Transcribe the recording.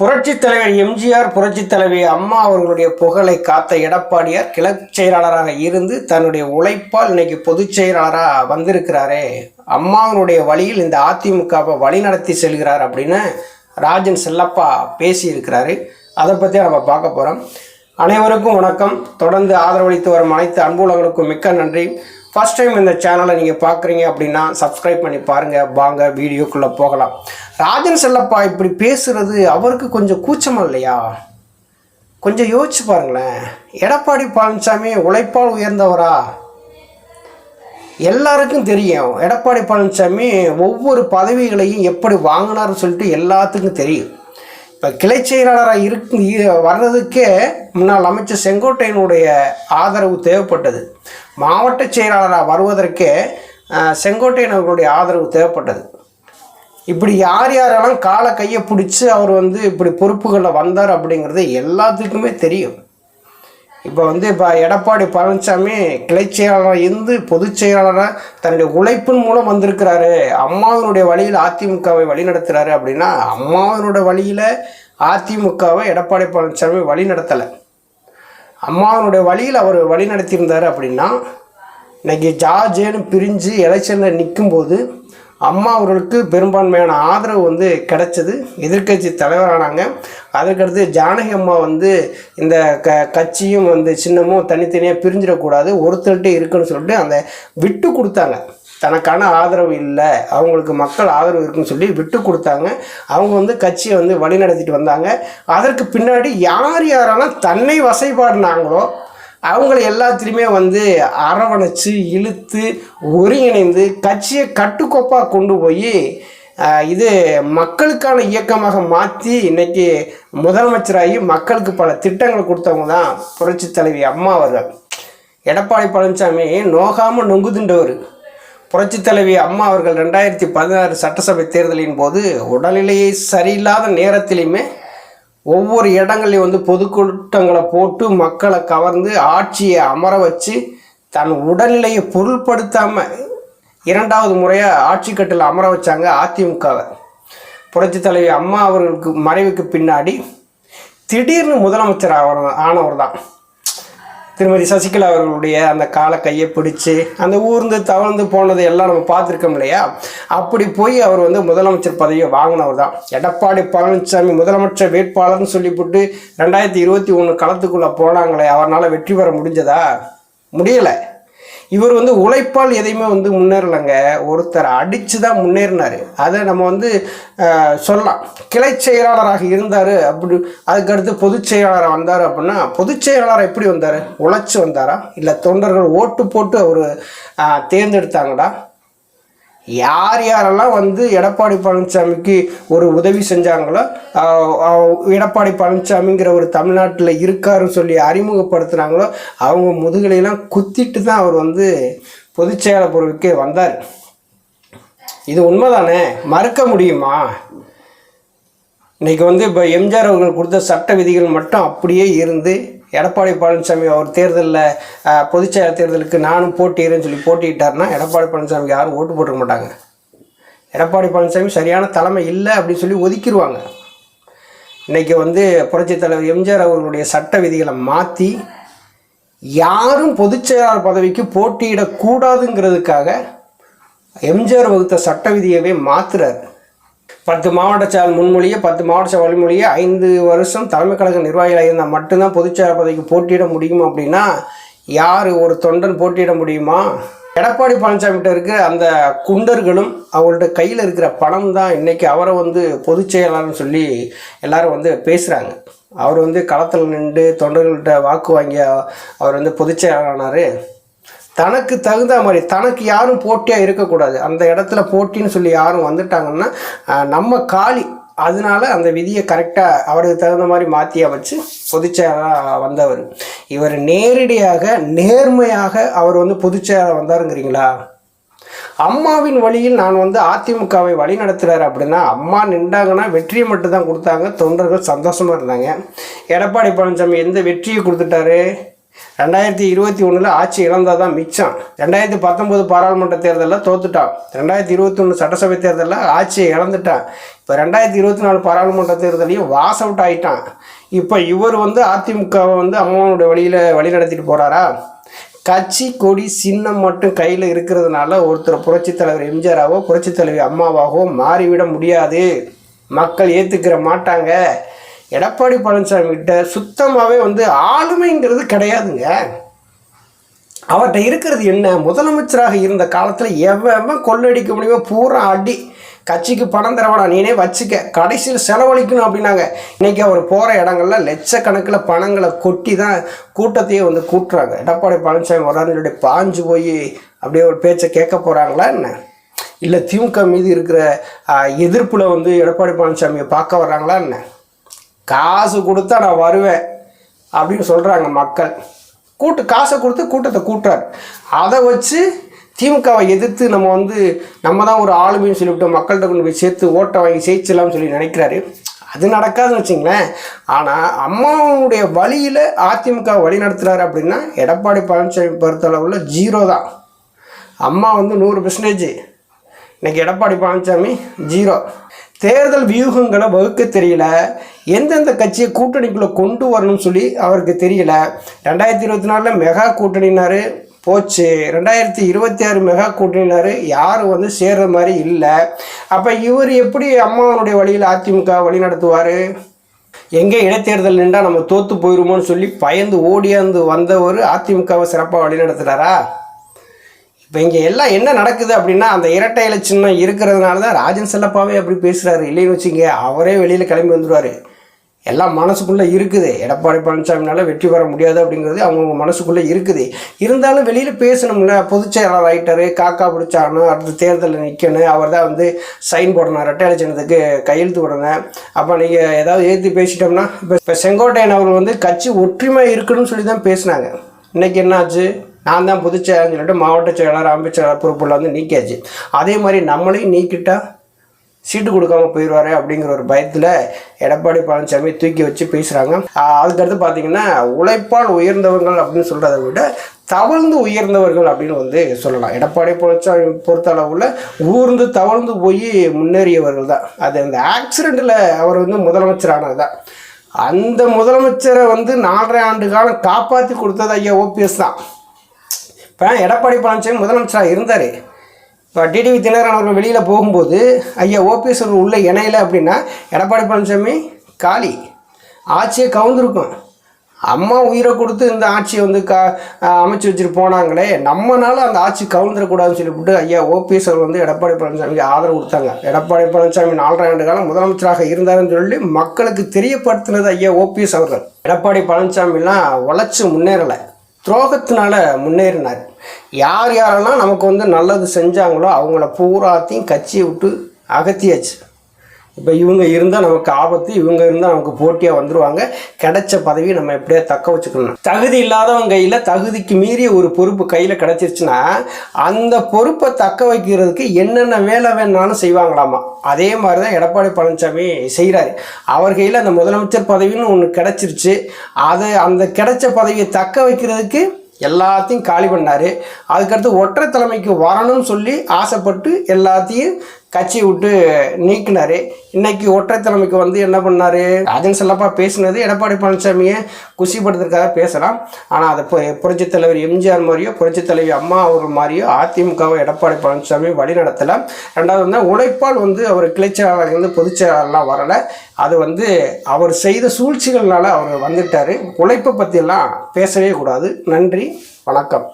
புரட்சித் தலைவர் எம்ஜிஆர் புரட்சித் தலைவி அம்மா அவர்களுடைய புகழை காத்த எடப்பாடியார் கிழக்கு செயலாளராக இருந்து தன்னுடைய உழைப்பால் இன்னைக்கு பொதுச் செயலாளராக வந்திருக்கிறாரே. அம்மாவினுடைய வழியில் இந்த அதிமுகவை வழிநடத்தி செல்கிறார் அப்படின்னு ராஜன் செல்லப்பா பேசியிருக்கிறாரு. அதை பற்றி நம்ம பார்க்க போகிறோம் அனைவருக்கும் வணக்கம். தொடர்ந்து ஆதரவளித்து வரும் அனைத்து அன்புலங்களுக்கும் மிக்க நன்றி. ஃபர்ஸ்ட் டைம் இந்த சேனலை நீங்கள் பார்க்குறீங்க அப்படின்னா சப்ஸ்கிரைப் பண்ணி பாருங்கள் வாங்க வீடியோக்குள்ளே போகலாம். ராஜன் செல்லப்பா இப்படி பேசுறது அவருக்கு கொஞ்சம் கூச்சமாக இல்லையா? கொஞ்சம் யோசிச்சு பாருங்களேன். எடப்பாடி பழனிசாமி உழைப்பால் உயர்ந்தவரா? எல்லாருக்கும் தெரியும். எடப்பாடி பழனிசாமி ஒவ்வொரு பதவிகளையும் எப்படி வாங்கினார்னு சொல்லிட்டு எல்லாத்துக்கும் தெரியும். இப்போ கிளை செயலாளராக இருக்கு வர்றதுக்கே முன்னாள் அமைச்சர் செங்கோட்டையனுடைய ஆதரவு தேவைப்பட்டது. மாவட்ட செயலாளராக வருவதற்கே செங்கோட்டையன் அவர்களுடைய ஆதரவு தேவைப்பட்டது. இப்படி யார் யாரெல்லாம் காலை கையை பிடிச்சி அவர் வந்து இப்படி பொறுப்புகளில் வந்தார் அப்படிங்கிறது எல்லாத்துக்குமே தெரியும். இப்போ வந்து இப்போ எடப்பாடி பழனிசாமி கிளை செயலாளராக இருந்து பொதுச் செயலாளராக தன்னுடைய உழைப்பின் மூலம் வந்திருக்கிறாரு. அம்மாவினுடைய வழியில் அதிமுகவை வழிநடத்துறாரு அப்படின்னா அம்மாவினுடைய வழியில் அதிமுகவை எடப்பாடி பழனிசாமி வழி நடத்தலை அம்மாவினுடைய வழியில் அவர் வழி நடத்தியிருந்தார் அப்படின்னா இன்னைக்கு ஜார்ஜேன்னு பிரிஞ்சு எலெக்ஷனில் நிற்கும்போது அம்மா அவர்களுக்கு பெரும்பான்மையான ஆதரவு வந்து கிடைச்சது. எதிர்க்கட்சி தலைவரானாங்க. அதுக்கடுத்து ஜானகி அம்மா வந்து இந்த க கட்சியும் வந்து சின்னமும் தனித்தனியாக பிரிஞ்சிடக்கூடாது ஒருத்தர்கிட்ட இருக்குன்னு சொல்லிட்டு அந்த விட்டு கொடுத்தாங்க. தனக்கான ஆதரவு இல்லை. அவங்களுக்கு மக்கள் ஆதரவு இருக்குன்னு சொல்லி விட்டு கொடுத்தாங்க. அவங்க வந்து கட்சியை வந்து வழிநடத்திட்டு வந்தாங்க. அதற்கு பின்னாடி யார் யாரெல்லாம் தன்னை வசைபாடினாங்களோ அவங்கள எல்லாத்திலையுமே வந்து அரவணைச்சு இழுத்து ஒருங்கிணைந்து கட்சியை கட்டுக்கோப்பாக கொண்டு போய் இது மக்களுக்கான இயக்கமாக மாற்றி இன்னைக்கு முதலமைச்சராகி மக்களுக்கு பல திட்டங்களை கொடுத்தவங்க தான் புரட்சி தலைவி அம்மா அவர்கள். எடப்பாடி பழனிசாமி நோகாமல் நொங்குதுண்டவர் புரட்சி தலைவி அம்மா அவர்கள் ரெண்டாயிரத்தி பதினாறு சட்டசபை தேர்தலின் போது உடல்நிலையை சரியில்லாத நேரத்திலையுமே ஒவ்வொரு இடங்களையும் வந்து பொதுக்கூட்டங்களை போட்டு மக்களை கவர்ந்து ஆட்சியை அமர வச்சு தன் உடல்நிலையை பொருள்படுத்தாமல் இரண்டாவது முறையாக ஆட்சி கட்டில் அமர வச்சாங்க அதிமுகவை. புரட்சி தலைவி அம்மா அவர்களுக்கு மறைவுக்கு பின்னாடி திடீர்னு முதலமைச்சர் ஆவர் ஆனவர் தான். திருமதி சசிகலா அவர்களுடைய அந்த காலை கையை பிடிச்சு அந்த ஊர்ந்து தவழ்ந்து போனது எல்லாம் நம்ம பார்த்துருக்கோம் இல்லையா? அப்படி போய் அவர் வந்து முதலமைச்சர் பதவியை வாங்கினவர் தான். எடப்பாடி பழனிசாமி முதலமைச்சர் வேட்பாளர்னு சொல்லிவிட்டு ரெண்டாயிரத்தி இருபத்தி ஒன்று களத்துக்குள்ளே போனாங்களே அவரால் வெற்றி பெற முடிஞ்சதா? முடியலை. இவர் வந்து உழைப்பால் எதையுமே வந்து முன்னேறலைங்க. ஒருத்தர் அடித்து தான் முன்னேறினார். அதை நம்ம வந்து சொல்லலாம். கிளை செயலாளராக இருந்தார் அப்படி அதுக்கடுத்து பொதுச் செயலாளராக வந்தார் அப்படின்னா பொதுச் செயலாளர் எப்படி வந்தார்? உழைச்சி வந்தாரா? இல்லை தொண்டர்கள் ஓட்டு போட்டு அவர் தேர்ந்தெடுத்தாங்கடா யார் யாரெல்லாம் வந்து எடப்பாடி பழனிசாமிக்கு ஒரு உதவி செஞ்சாங்களோ எடப்பாடி பழனிசாமிங்கிற ஒரு தமிழ்நாட்டில் இருக்காருன்னு சொல்லி அறிமுகப்படுத்துனாங்களோ அவங்க முதுகலையெல்லாம் குத்திட்டு தான் அவர் வந்து பொதுச் செயலாளர் வந்தார். இது உண்மைதானே? மறுக்க முடியுமா? இன்னைக்கு வந்து இப்போ எம்ஜிஆர் அவர்கள் கொடுத்த சட்ட விதிகள் மட்டும் அப்படியே இருந்து எடப்பாடி பழனிசாமி அவர் தேர்தலில் பொதுச்செயலர் தேர்தலுக்கு நானும் போட்டிடுறேன்னு சொல்லி போட்டியிட்டாருன்னா எடப்பாடி பழனிசாமிக்கு யாரும் ஓட்டு போட்டுக்க மாட்டாங்க. எடப்பாடி பழனிசாமி சரியான தலைமை இல்லை அப்படின்னு சொல்லி ஒதுக்கிடுவாங்க இன்றைக்கி வந்து புரட்சித் தலைவர் எம்ஜிஆர் அவர்களுடைய சட்ட விதிகளை மாற்றி யாரும் பொதுச்செயலாளர் பதவிக்கு போட்டியிடக்கூடாதுங்கிறதுக்காக எம்ஜிஆர் வகுத்த சட்ட விதியவே மாற்றுறாரு பத்து மாவட்ட செயல் முன்மொழியை பத்து மாவட்ட செயல் வழிமொழியை ஐந்து வருஷம் தலைமை கழக நிர்வாகிகளாக இருந்தால் மட்டும்தான் பொதுச்செயலாளர் பதவிக்கு போட்டியிட முடியும் அப்படின்னா யார் ஒரு தொண்டன் போட்டியிட முடியுமா? எடப்பாடி பழனிசாமிகிட்ட இருக்கிற அந்த குண்டர்களும் அவங்கள்ட்ட கையில் இருக்கிற பணம் தான் இன்னைக்கு அவரை வந்து பொதுச் செயலாளர்னு சொல்லி எல்லாரும் வந்து பேசுகிறாங்க அவர் வந்து களத்தில் நின்று தொண்டர்கள்ட்ட வாக்கு வாங்கி அவர் வந்து பொதுச் செயலாளரானார் தனக்கு தகுந்த மாதிரி தனக்கு யாரும் போட்டியாக இருக்கக்கூடாது. அந்த இடத்துல போட்டின்னு சொல்லி யாரும் வந்துட்டாங்கன்னா நம்ம காலி. அதனால அந்த விதியை கரெக்டாக அவருக்கு தகுந்த மாதிரி மாற்றி அமைச்சு பொதுச்செயலாக வந்தவர். இவர் நேரடியாக நேர்மையாக அவர் வந்து பொதுச்செயலாக வந்தாருங்கிறீங்களா? அம்மாவின் வழியில் நான் வந்து அதிமுகவை வழி நடத்துகிறார் அப்படின்னா அம்மா நின்றாங்கன்னா வெற்றியை மட்டும் தான் கொடுத்தாங்க. தொண்டர்கள் சந்தோஷமாக இருந்தாங்க. எடப்பாடி பழனிசாமி எந்த வெற்றியை கொடுத்துட்டாரு? ரெண்டாயிரத்தி இருபத்தி ஒன்றில் ஆட்சி இழந்தால் தான் மிச்சம். ரெண்டாயிரத்தி பத்தொம்போது பாராளுமன்ற தேர்தலில் தோத்துட்டான். ரெண்டாயிரத்தி இருபத்தி ஒன்று சட்டசபை தேர்தலில் ஆட்சியை இழந்துட்டான். இப்போ ரெண்டாயிரத்தி இருபத்தி நாலு பாராளுமன்ற தேர்தலையும் வாஸ் அவுட் ஆகிட்டான் இப்போ இவர் வந்து அதிமுகவை வந்து அம்மாவோட வழியில் வழி நடத்திட்டு போகிறாரா கட்சி கொடி சின்னம் மட்டும் கையில் இருக்கிறதுனால ஒருத்தர் புரட்சித் தலைவர் எம்ஜிஆராவோ புரட்சித் தலைவி அம்மாவாகவோ மாறிவிட முடியாது. மக்கள் ஏற்றுக்கிற மாட்டாங்க. எடப்பாடி பழனிசாமி கிட்ட சுத்தமாகவே வந்து ஆளுமைங்கிறது கிடையாதுங்க. அவர்கிட்ட இருக்கிறது என்ன? முதலமைச்சராக இருந்த காலத்தில் எவ்வளவு கொள்ளடிக்க முடியுமோ பூரா அடி. கட்சிக்கு பணம் தரவாடா நீனே வச்சுக்க. கடைசியில் செலவழிக்கணும் அப்படின்னாங்க. இன்றைக்கி அவர் போகிற இடங்கள்ல லட்சக்கணக்கில் பணங்களை கொட்டி தான் கூட்டத்தையே வந்து கூட்டுறாங்க. எடப்பாடி பழனிசாமி வரான்னு பாஞ்சு போய் அப்படியே ஒரு பேச்சை கேட்க போகிறாங்களா என்ன? இல்லை திமுக மீது இருக்கிற எதிர்ப்பில் வந்து எடப்பாடி பழனிசாமியை பார்க்க வர்றாங்களா என்ன? காசு கொடுத்தா நான் வருவேன் அப்படின்னு சொல்கிறாங்க மக்கள். கூட்டு காசை கொடுத்து கூட்டத்தை கூட்டுறாரு. அதை வச்சு திமுகவை எதிர்த்து நம்ம வந்து நம்ம தான் ஒரு ஆளுமைன்னு சொல்லிவிட்டோம் மக்கள்கிட்ட கொண்டு போய் சேர்த்து ஓட்டை வாங்கி ஜெயிச்சலாம்னு சொல்லி நினைக்கிறாரு. அது நடக்காதுன்னு வச்சிங்களேன். ஆனால் அம்மாவுடைய வழியில் அதிமுக வழி நடத்துகிறாரு அப்படின்னா எடப்பாடி பழனிசாமி பொறுத்தளவில் ஜீரோ தான். அம்மா வந்து நூறு பர்சன்டேஜ் இன்றைக்கி எடப்பாடி பழனிசாமி ஜீரோ தேர்தல் வியூகங்களை வகுக்க தெரியல. எந்தெந்த கட்சியை கூட்டணிக்குள்ளே கொண்டு வரணும்னு சொல்லி அவருக்கு தெரியல. ரெண்டாயிரத்தி இருபத்தி நாலில் மெகா கூட்டணினாரு. போச்சு. ரெண்டாயிரத்தி இருபத்தி ஆறு மெகா கூட்டணினாரு. யாரும் வந்து சேர்ற மாதிரி இல்லை. அப்போ இவர் எப்படி அம்மாவனுடைய வழியில் அதிமுக வழி நடத்துவார்? எங்கே இடைத்தேர்தல் நின்றால் நம்ம தோற்று போயிடுமோன்னு சொல்லி பயந்து ஓடியாந்து வந்தவர் அதிமுகவை சிறப்பாக வழி நடத்துகிறாரா இப்போ இங்கே எல்லாம் என்ன நடக்குது அப்படின்னா அந்த இரட்டை இலை சின்னம் இருக்கிறதுனால தான் ராஜன் செல்லப்பாவே அப்படி பேசுகிறாரு இல்லைன்னு வச்சுங்க அவரே வெளியில் கிளம்பி வந்துடுவார் எல்லாம் மனசுக்குள்ளே இருக்குது. எடப்பாடி பழனிசாமினால் வெற்றி பெற முடியாது அப்படிங்கிறது அவங்கவுங்க மனசுக்குள்ளே இருக்குது. இருந்தாலும் வெளியில் பேசணும்ல. பொதுச் செயலாளர் ஆகிட்டாரு காக்கா பிடிச்சானோ அடுத்த தேர்தலில் நிற்கணும் அவர் தான் வந்து சைன் போடணும். ரெட்டை சின்னத்துக்கு கையெழுத்து விடணும் அப்போ நீங்கள் ஏதாவது ஏற்றி பேசிட்டோம்னா இப்போ இப்போ செங்கோட்டையன் அவர் வந்து கட்சி ஒற்றுமை இருக்கணும்னு சொல்லி தான் பேசினாங்க. இன்றைக்கி என்னாச்சு? நான் தான் பொதுச் செயலாளர் சொல்லிட்டு மாவட்ட செயலாளர் அமைச்சர் செயலாளர் பொறுப்புள்ள வந்து நீக்கியாச்சு. அதே மாதிரி நம்மளையும் நீக்கிட்டால் சீட்டு கொடுக்காம போயிடுவாரு அப்படிங்கிற ஒரு பயத்தில் எடப்பாடி பழனிசாமி தூக்கி வச்சு பேசுகிறாங்க அதுக்கடுத்து பார்த்தீங்கன்னா உழைப்பால் உயர்ந்தவர்கள் அப்படின்னு சொல்கிறத விட தவழ்ந்து உயர்ந்தவர்கள் அப்படின்னு வந்து சொல்லலாம். எடப்பாடி பழனிசாமி பொறுத்த அளவில் ஊர்ந்து தவழ்ந்து போய் முன்னேறியவர்கள் தான். அது அந்த ஆக்சிடெண்ட்டில் அவர் வந்து முதலமைச்சரானது தான் அந்த முதலமைச்சரை வந்து நாலரை ஆண்டு காலம் காப்பாற்றி கொடுத்தது ஐயா ஓபிஎஸ் தான். இப்போ எடப்பாடி பழனிசாமி முதலமைச்சராக இருந்தார். இப்போ டிடிவி தினகரன் அவர்கள் வெளியில் போகும்போது ஐயா ஓபிஎஸ் அவர்கள் உள்ளே இணையில அப்படின்னா எடப்பாடி பழனிசாமி காலி. ஆட்சியை கவுந்திருக்கும். அம்மா உயிரை கொடுத்து இந்த ஆட்சியை வந்து கா அமைச்சு வச்சுட்டு போனாங்களே நம்மனால அந்த ஆட்சி கவுந்துடக்கூடாதுன்னு சொல்லிவிட்டு ஐயா ஓபிஎஸ் அவர் வந்து எடப்பாடி பழனிசாமிக்கு ஆதரவு கொடுத்தாங்க. எடப்பாடி பழனிசாமி நாலரை ஆண்டு காலம் முதலமைச்சராக இருந்தாருன்னு சொல்லி மக்களுக்கு தெரியப்படுத்தினது ஐயா ஓபிஎஸ் அவர்கள். எடப்பாடி பழனிசாமிலாம் உழைச்சி முன்னேறலை. துரோகத்தினால முன்னேறினார். யார் யாரெல்லாம் நமக்கு வந்து நல்லது செஞ்சாங்களோ அவங்கள பூராத்தையும் கட்சியை விட்டு அகத்தியாச்சு. இப்போ இவங்க இருந்தால் நமக்கு ஆபத்து இவங்க இருந்தால் நமக்கு போட்டியாக வந்துடுவாங்க கிடைச்ச பதவியை நம்ம எப்படியா தக்க வச்சுக்கணும். தகுதி இல்லாதவங்க கையில் தகுதிக்கு மீறிய ஒரு பொறுப்பு கையில் கிடச்சிருச்சுன்னா அந்த பொறுப்பை தக்க வைக்கிறதுக்கு என்னென்ன வேலை வேணாலும் செய்வாங்களாமா? அதே மாதிரி தான் எடப்பாடி பழனிசாமி செய்கிறாரு அவர் கையில் அந்த முதலமைச்சர் பதவின்னு ஒன்று கிடச்சிருச்சு. அதை அந்த கிடைச்ச பதவியை தக்க வைக்கிறதுக்கு எல்லாத்தையும் காலி பண்ணார். அதுக்கடுத்து ஒற்றை தலைமைக்கு வரணும்னு சொல்லி ஆசைப்பட்டு எல்லாத்தையும் கட்சி விட்டு நீக்கினார். இன்னைக்கு ஒற்றைத்தலைமைக்கு வந்து என்ன பண்ணார்? ராஜன் செல்லப்பா பேசினது எடப்பாடி பழனிசாமியை குஷிப்படுத்துறதுக்காக பேசலாம். ஆனால் அதை புரட்சித் தலைவர் எம்ஜிஆர் மாதிரியோ புரட்சித் தலைவி அம்மா அவர்கள் மாதிரியோ அதிமுகவை எடப்பாடி பழனிசாமி வழி நடத்தலை ரெண்டாவது வந்து உழைப்பால் வந்து அவர் கிளைச்சலாளர் வந்து பொதுச்செயலாளர்லாம் வரலை. அது வந்து அவர் செய்த சூழ்ச்சிகள்னால அவர் வந்துட்டார். உழைப்பை பற்றியெல்லாம் பேசவே கூடாது. நன்றி. வணக்கம்.